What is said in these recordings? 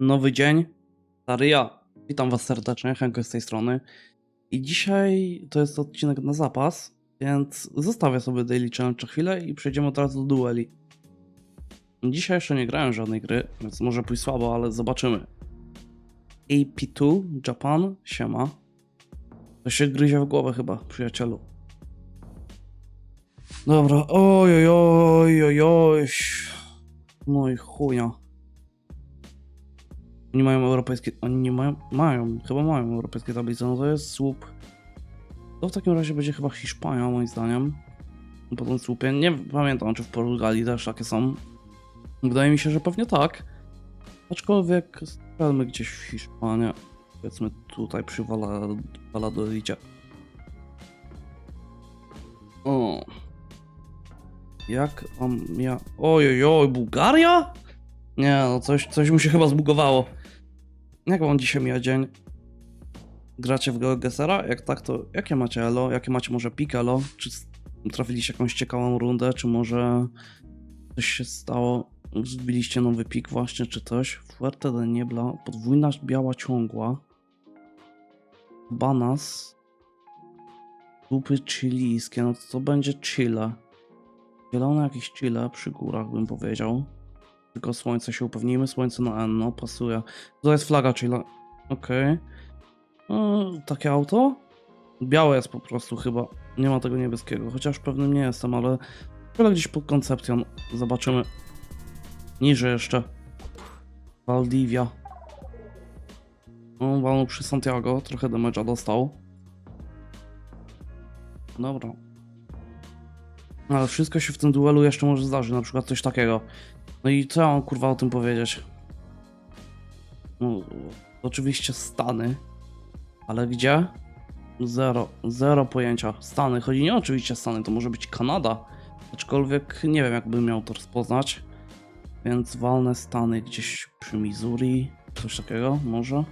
Nowy dzień, stary ja. Witam was serdecznie, Henko z tej strony. I dzisiaj to jest odcinek na zapas, więc zostawię sobie Daily Challenge chwilę i przejdziemy teraz do dueli. Dzisiaj jeszcze nie grałem żadnej gry, więc może pójść słabo, ale zobaczymy. AP2 Japan, siema. To się gryzie w głowę chyba, przyjacielu. Dobra, oj, oj, oj, oj, oj. No. Oni mają europejskie. Oni nie mają. Mają, chyba mają europejskie tablice. No to jest słup. To w takim razie będzie chyba Hiszpania, moim zdaniem. Po tym słupie. Nie pamiętam, czy w Portugalii też takie są. Wydaje mi się, że pewnie tak. Aczkolwiek strzelmy gdzieś w Hiszpanię. Powiedzmy tutaj przy Valladolidzie. O. Jak on ja. Oj, oj, oj, Bułgaria? Nie, no coś, coś mu się chyba zbugowało. Jak wam dzisiaj mija dzień? Gracie w GeoGesera? Jak tak, to jakie macie elo? Jakie macie może pik elo? Czy trafiliście jakąś ciekawą rundę? Czy może coś się stało? Zbiliście nowy pik właśnie, czy coś? Fuerte de Niebla, podwójna biała ciągła. Banas. Zupy chilijskie, no to będzie chile. Zielone jakieś chile przy górach bym powiedział. Tylko słońce się upewnijmy, słońce na N, no pasuje. To jest flaga chile. Okej. No, takie auto? Białe jest po prostu chyba. Nie ma tego niebieskiego, chociaż pewnym nie jestem, ale chyba gdzieś pod koncepcją. Zobaczymy. Niżej jeszcze. Valdivia. No, walnął przy Santiago, trochę damage'a dostał. Dobra. Ale wszystko się w tym duelu jeszcze może zdarzyć, na przykład coś takiego. No i co ja mam kurwa o tym powiedzieć? No, oczywiście Stany. Ale gdzie? Zero, zero pojęcia. Stany, chodzi nie oczywiście Stany, to może być Kanada. Aczkolwiek nie wiem jakbym miał to rozpoznać. Więc walne Stany gdzieś przy Missouri, coś takiego może.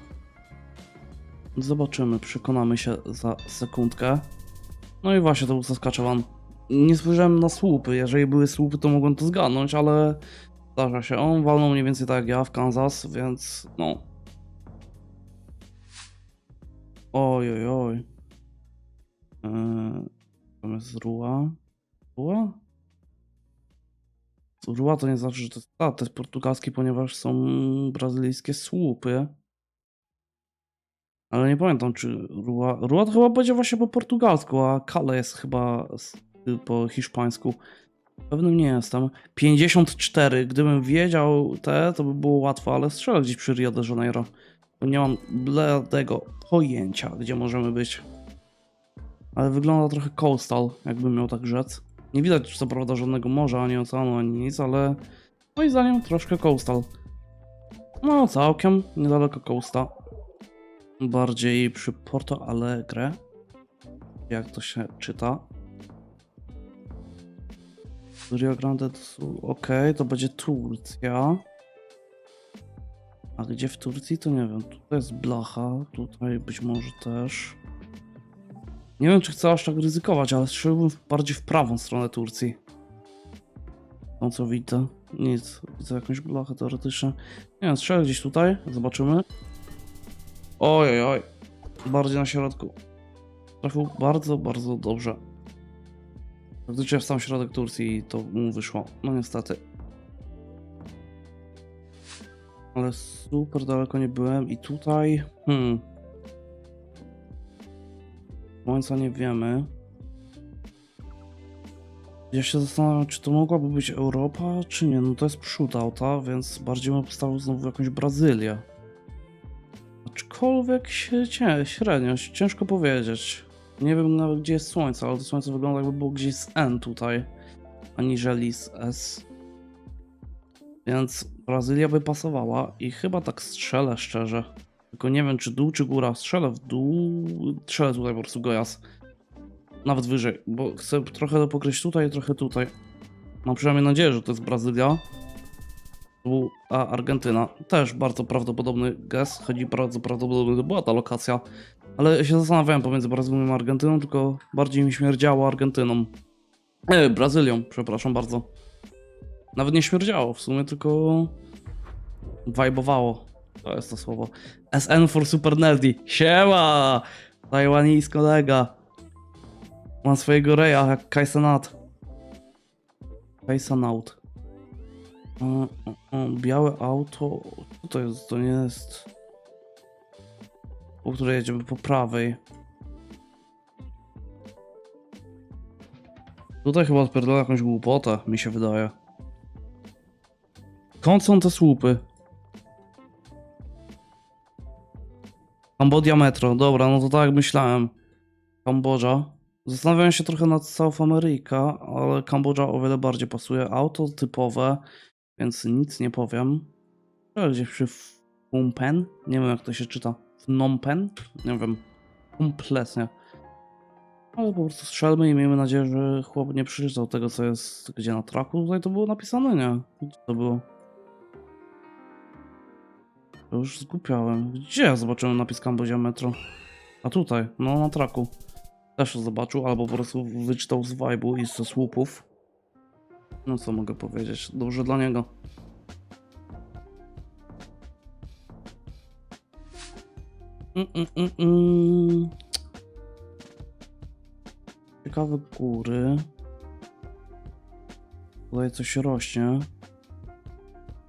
Zobaczymy, przekonamy się za sekundkę. No i właśnie, to był Saskatchewan. Nie spojrzałem na słupy, jeżeli były słupy to mogłem to zgadnąć, ale zdarza się. On walnął mniej więcej tak jak ja w Kansas, więc no. Oj, oj, oj. Eee, jest Rua. Rua? Rua to nie znaczy, że to jest, a, to jest portugalski, ponieważ są brazylijskie słupy. Ale nie pamiętam, czy Rua... Rua to chyba będzie właśnie po portugalsku, a Kale jest chyba po hiszpańsku. Pewnym nie jestem. 54. Gdybym wiedział te, to by było łatwo, ale strzelę gdzieś przy Rio de Janeiro. Bo nie mam bladego pojęcia, gdzie możemy być. Ale wygląda trochę coastal, jakbym miał tak rzec. Nie widać co prawda żadnego morza, ani oceanu, ani nic, ale moim zdaniem troszkę coastal. No, całkiem niedaleko coasta. Bardziej przy Porto Alegre. Jak to się czyta? Rio Grande do Sul. Okej, to będzie Turcja. A gdzie w Turcji to nie wiem. Tutaj jest Blacha, tutaj być może też. Nie wiem, czy chcę aż tak ryzykować, ale strzeliłbym w- bardziej w prawą stronę Turcji. Tam co widzę? Nic. Widzę jakąś blachę teoretycznie. Nie wiem, strzelę gdzieś tutaj. Zobaczymy. Oj, oj, oj. Bardziej na środku. Trafił bardzo, bardzo dobrze. Praktycznie w sam środek Turcji i to mu wyszło. No niestety. Ale super daleko nie byłem i tutaj... Hmm. Słońca nie wiemy. Ja się zastanawiam, czy to mogłaby być Europa, czy nie. No to jest przód auta, więc bardziej bym postawił znowu jakąś Brazylię. Aczkolwiek się średnio, ciężko powiedzieć. Nie wiem nawet gdzie jest słońce, ale to słońce wygląda jakby było gdzieś z N tutaj, aniżeli z S. Więc Brazylia by pasowała i chyba tak strzelę szczerze. Tylko nie wiem czy dół czy góra. Strzelę w dół, strzelę tutaj po prostu gojas. Nawet wyżej, bo chcę trochę to pokryć tutaj, trochę tutaj. Mam przynajmniej nadzieję, że to jest Brazylia. A Argentyna. Też bardzo prawdopodobny gest. Chodzi bardzo prawdopodobnie, była ta lokacja. Ale się zastanawiałem pomiędzy Brazylią a Argentyną, tylko bardziej mi śmierdziało Argentyną. E, Brazylią, przepraszam bardzo. Nawet nie śmierdziało w sumie, tylko wajbowało. To jest to słowo. SN for Super Nerdy. Siema! Tajwanis kolega. Mam swojego reja jak Kaisenat. Kaisenaut. Białe auto. Co to jest? To nie jest. Po której jedziemy po prawej. Tutaj chyba odpierdolę jakąś głupotę, mi się wydaje. Skąd są te słupy? Kambodia Metro, dobra, no to tak jak myślałem. Kambodża. Zastanawiałem się trochę nad South America, ale Kambodża o wiele bardziej pasuje. Auto typowe, więc nic nie powiem. To gdzieś przy Phnom Penh? Nie wiem jak to się czyta. Phnom Penh? Nie wiem. Kompletnie. Ale po prostu strzelmy i miejmy nadzieję, że chłop nie przeczytał tego, co jest gdzie na traku. Tutaj to było napisane, nie? Gdzie to było? Już zgupiałem. Gdzie ja zobaczyłem napis Kambodża Metro? A tutaj, no na traku. Też to zobaczył, albo po prostu wyczytał z vibe'u i ze słupów. No co mogę powiedzieć? Dobrze dla niego. Mm, mm, mm. Ciekawe góry. Tutaj coś rośnie.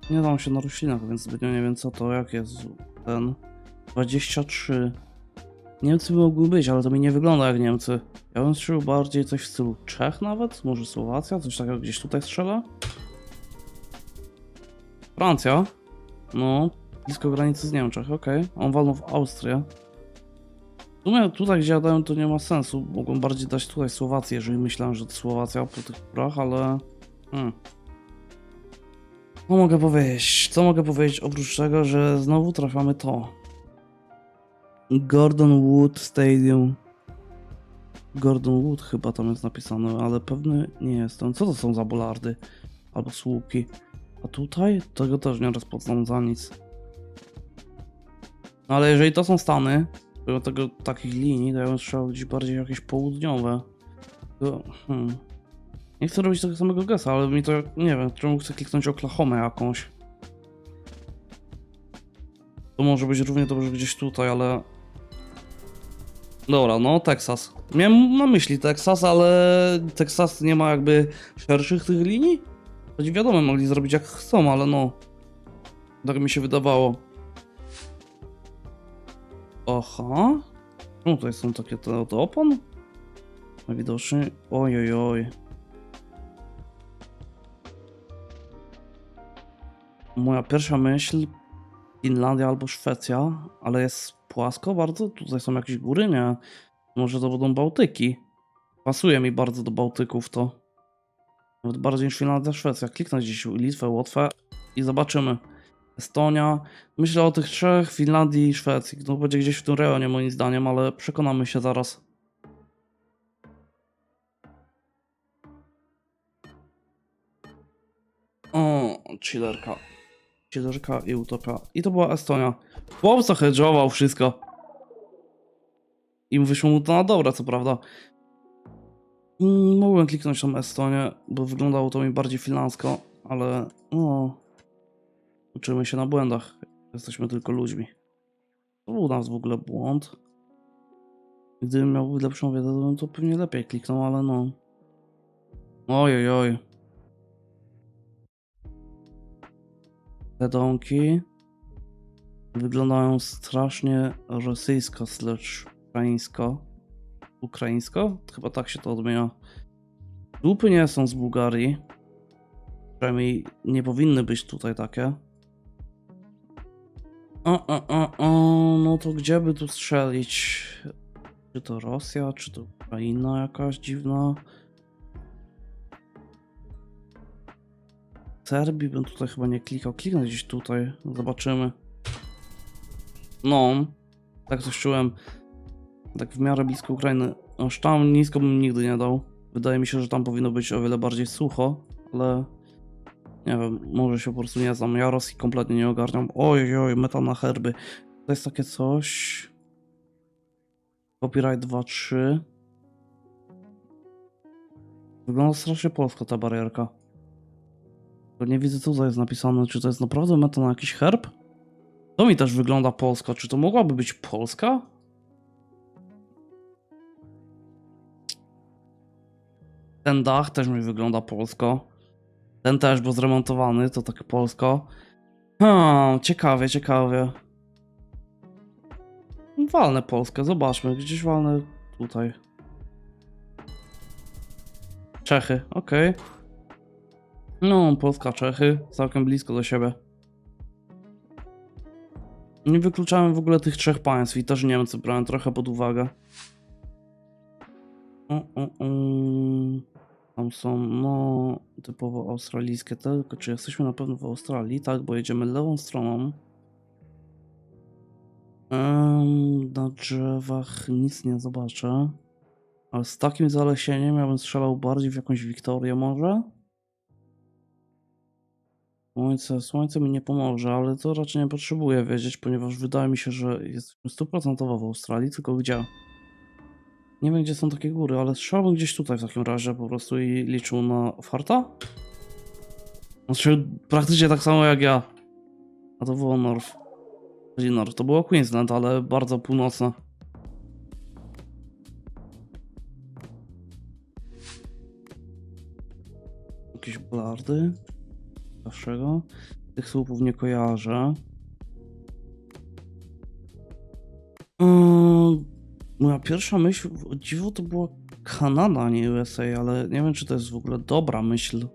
Nie dam się na roślinach, więc zbytnio nie wiem co to, jak jest ten. 23. Niemcy mogły być, ale to mi nie wygląda jak Niemcy. Ja bym strzelił bardziej coś w stylu Czech nawet, może Słowacja, coś takiego gdzieś tutaj strzela. Francja. No, blisko granicy z Niemczech, okej. On walnął w Austrię. W sumie tutaj gdzie ja dałem to nie ma sensu. Mogłem bardziej dać tutaj Słowację, jeżeli myślałem, że to Słowacja po tych górach, ale... Hmm. Co mogę powiedzieć? Co mogę powiedzieć oprócz tego, że znowu trafiamy to. Gordon Wood Stadium. Gordon Wood chyba tam jest napisane, ale pewny nie jestem. Co to są za bolardy? Albo słupki. A tutaj? Tego też nie rozpoznam za nic. No ale jeżeli to są Stany, to tego takich linii, to ja bym strzelał gdzieś bardziej jakieś południowe. To, hmm. Nie chcę robić tego samego gesa, ale mi to, nie wiem, czemu chcę kliknąć Oklahomę jakąś. To może być równie dobrze gdzieś tutaj, ale... Dobra, no Teksas. Miałem na myśli Teksas, ale Teksas nie ma jakby szerszych tych linii? Choć wiadomo, mogli zrobić jak chcą, ale no... Tak mi się wydawało. Aha. No tutaj są takie te od opon? Oj, oj, oj. Moja pierwsza myśl Finlandia albo Szwecja, ale jest płasko bardzo. Tutaj są jakieś góry, nie? Może to będą Bałtyki. Pasuje mi bardzo do Bałtyków to. Nawet bardziej niż Finlandia, Szwecja. Kliknę gdzieś Litwę, Łotwę i zobaczymy. Estonia. Myślę o tych trzech, Finlandii i Szwecji. To będzie gdzieś w tym rejonie moim zdaniem, ale przekonamy się zaraz. O, chillerka. Chillerka i utopia. I to była Estonia. Chłop co hedżował wszystko. I wyszło mu to na dobre, co prawda. Mm, Mogłem kliknąć tą Estonię, bo wyglądało to mi bardziej finlandzko, ale no... Uczymy się na błędach. Jesteśmy tylko ludźmi. To był nas w ogóle błąd. Gdybym miał lepszą wiedzę, to pewnie lepiej kliknął, ale no... Oj, oj, Te domki wyglądają strasznie rosyjsko slash ukraińsko. Ukraińsko? Chyba tak się to odmienia. Dupy nie są z Bułgarii. Przynajmniej nie powinny być tutaj takie. O, o, o, o, no to gdzie by tu strzelić? Czy to Rosja, czy to Ukraina jakaś dziwna? Serbii bym tutaj chyba nie klikał. Kliknę gdzieś tutaj, zobaczymy. No, tak coś czułem. Tak w miarę blisko Ukrainy. Aż tam nisko bym nigdy nie dał. Wydaje mi się, że tam powinno być o wiele bardziej sucho, ale nie wiem, może się po prostu nie znam. Ja Rosji kompletnie nie ogarniam. Oj, oj, meta na herby. To jest takie coś. Copyright 2.3. Wygląda strasznie polsko ta barierka. Nie widzę co tutaj jest napisane. Czy to jest naprawdę meta na jakiś herb? To mi też wygląda Polska. Czy to mogłaby być Polska? Ten dach też mi wygląda polsko. Ten też, bo zremontowany, to tak polsko. Hmm, ciekawie, ciekawie. Walnę Polskę, zobaczmy. Gdzieś walnę tutaj. Czechy, okej. No, Polska, Czechy, całkiem blisko do siebie. Nie wykluczałem w ogóle tych trzech państw i też Niemcy brałem trochę pod uwagę. O, o, o. Tam są, no, typowo australijskie, tylko czy jesteśmy na pewno w Australii? Tak, bo jedziemy lewą stroną. Na drzewach nic nie zobaczę. Ale z takim zalesieniem ja bym strzelał bardziej w jakąś Wiktorię może? Słońce, słońce mi nie pomoże, ale to raczej nie potrzebuję wiedzieć, ponieważ wydaje mi się, że jesteśmy stuprocentowo w Australii, tylko gdzie? Nie wiem, gdzie są takie góry, ale strzelałbym gdzieś tutaj w takim razie po prostu i liczył na farta? Znaczy, praktycznie tak samo jak ja. A to było North. Czyli North. To było Queensland, ale bardzo północne. Jakieś blardy? Dlaczego? Tych słupów nie kojarzę. Yy, moja pierwsza myśl, o dziwo, to była Kanada, a nie USA, ale nie wiem, czy to jest w ogóle dobra myśl.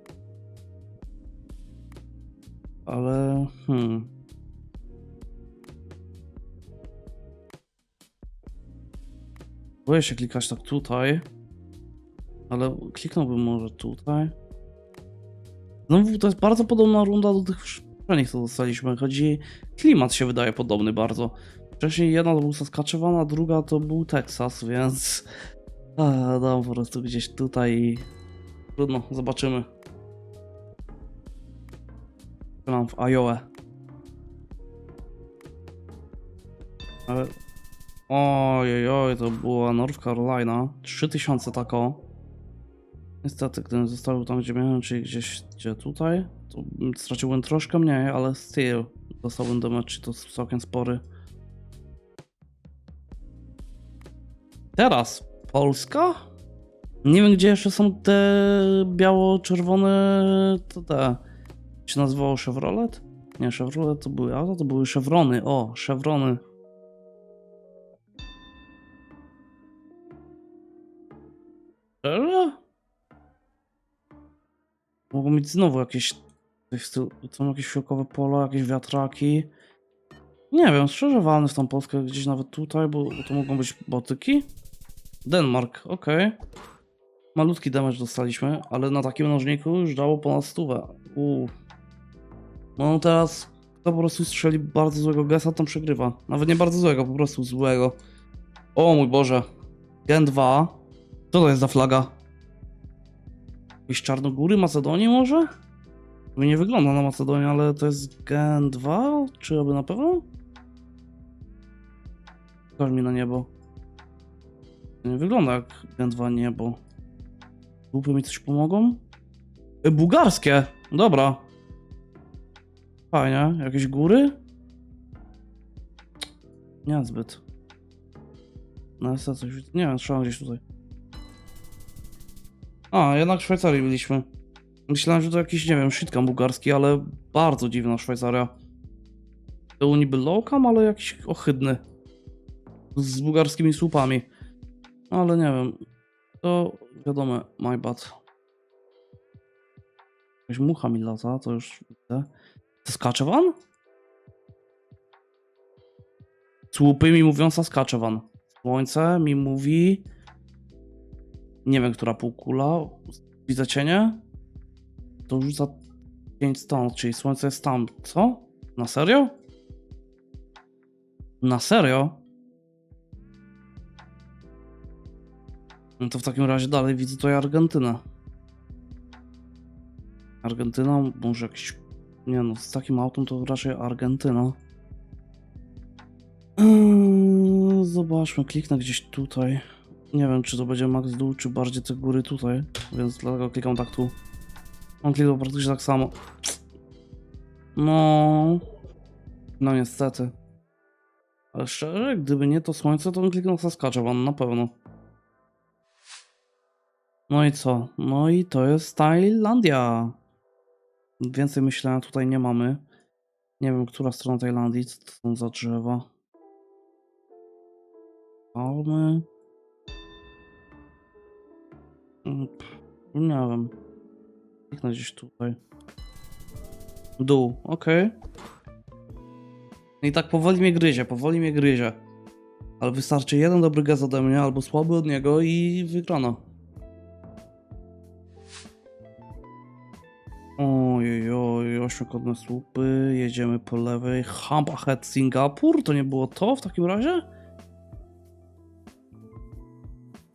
Ale, hmm. Boję się klikać tak tutaj. Ale kliknąłbym może tutaj. No to jest bardzo podobna runda do tych poprzednich, co dostaliśmy. Chodzi, klimat się wydaje podobny bardzo. Wcześniej jedna to był Saskatchewan, a druga to był Teksas, więc... Dam po prostu gdzieś tutaj. Trudno, zobaczymy. Strzelam w Iowa. Ale... Oj, oj, to była North Carolina. 3000 tako. Niestety, gdybym zostawił tam, gdzie miałem, czyli gdzieś, gdzie tutaj, to bym- straciłbym troszkę mniej, ale still dostałbym damage, czy to całkiem spory. Teraz Polska? Nie wiem, gdzie jeszcze są te biało-czerwone, to te, się nazywało Chevrolet? Nie, Chevrolet to były auta, to były Chevrony, o, Chevrony. Szczerze? Mogą mieć znowu jakieś. Są jakieś fiolkowe pola, jakieś wiatraki. Nie wiem, szczerze walny w tą Polskę gdzieś nawet tutaj, bo, bo to mogą być botyki. Denmark, okej. Malutki damage dostaliśmy, ale na takim nożniku już dało ponad stówę. Uuu. No teraz kto po prostu strzeli bardzo złego gesa, to przegrywa. Nawet nie bardzo złego, po prostu złego. O mój Boże. Gen 2. Co to jest za flaga? Jakieś Czarnogóry, Macedonii może? To nie wygląda na Macedonię, ale to jest Gen 2? Czy aby na pewno? Pokaż mi na niebo. To nie wygląda jak Gen 2 niebo. Grupy mi coś pomogą? E, bułgarskie! Dobra. Fajnie. Jakieś góry? Nie zbyt. No jest coś... Nie wiem, trzeba gdzieś tutaj. A, jednak w Szwajcarii byliśmy. Myślałem, że to jakiś, nie wiem, shitcam bułgarski, ale bardzo dziwna Szwajcaria. Był niby lowcam, ale jakiś ohydny. Z bułgarskimi słupami. Ale nie wiem. To wiadomo, my bad. Jakaś mucha mi lata, to już widzę. Saskatchewan? Słupy mi mówią Saskatchewan. Słońce mi mówi... Nie wiem, która półkula. Widzę cienie? To rzuca 5 stąd, czyli słońce jest tam. Co? Na serio? Na serio? No to w takim razie dalej widzę tutaj Argentynę. Argentyna, może jakiś... Nie no, z takim autem to raczej Argentyna. Eee, Zobaczmy, kliknę gdzieś tutaj. Nie wiem, czy to będzie max dół, czy bardziej te góry tutaj, więc dlatego klikam tak tu. On klikał praktycznie tak samo. No. No niestety. Ale szczerze, gdyby nie to słońce, to bym kliknął Saskatchewan, na pewno. No i co? No i to jest Tajlandia. Więcej myślenia tutaj nie mamy. Nie wiem, która strona Tajlandii, co to są za drzewa. Palmy. Mm, Nie wiem. Kliknę gdzieś tutaj. Dół, okej. I tak powoli mnie gryzie, powoli mnie gryzie. Ale wystarczy jeden dobry gaz ode mnie, albo słaby od niego i wygrana. Oj, oj, ośmiokrotne słupy, jedziemy po lewej. Hump ahead Singapur, to nie było to w takim razie?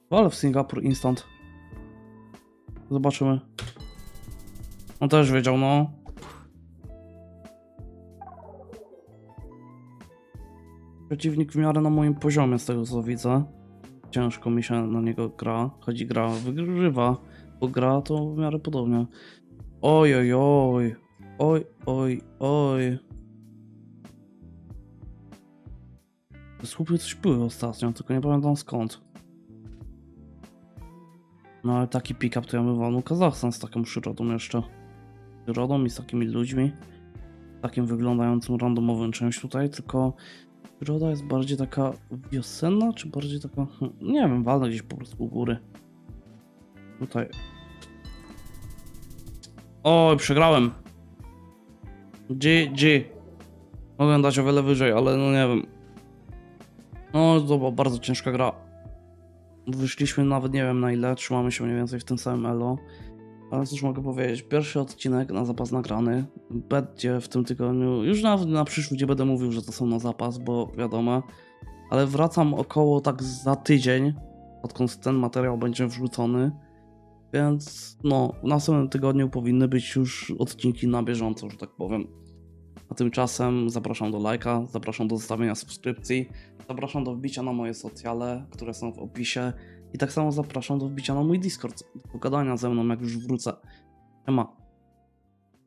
Ale w Singapur instant. Zobaczymy. On też wiedział, no. Przeciwnik w miarę na moim poziomie, z tego co widzę. Ciężko mi się na niego gra. Chodzi gra, wygrywa, bo gra to w miarę podobnie. Oj, oj, oj. Oj, oj, oj. Te słupy coś były ostatnio, tylko nie pamiętam skąd. No ale taki pick-up to ja bym walnął Kazachstan z taką przyrodą jeszcze. Przyrodą i z takimi ludźmi. Takim wyglądającym randomowym czymś tutaj, tylko przyroda jest bardziej taka wiosenna, czy bardziej taka... hmm, Nie wiem, walnę gdzieś po prostu u góry. Tutaj. Oj, przegrałem. GG. Mogłem dać o wiele wyżej, ale no nie wiem. No, to była bardzo ciężka gra. Wyszliśmy nawet nie wiem na ile, trzymamy się mniej więcej w tym samym elo. Ale cóż mogę powiedzieć, pierwszy odcinek na zapas nagrany. Będzie w tym tygodniu, już nawet na przyszły gdzie będę mówił, że to są na zapas, bo wiadomo. Ale wracam około tak za tydzień, odkąd ten materiał będzie wrzucony. Więc no, w następnym tygodniu powinny być już odcinki na bieżąco, że tak powiem. A tymczasem zapraszam do lajka, zapraszam do zostawienia subskrypcji, zapraszam do wbicia na moje socjale, które są w opisie i tak samo zapraszam do wbicia na mój Discord, do pogadania ze mną jak już wrócę. Ema.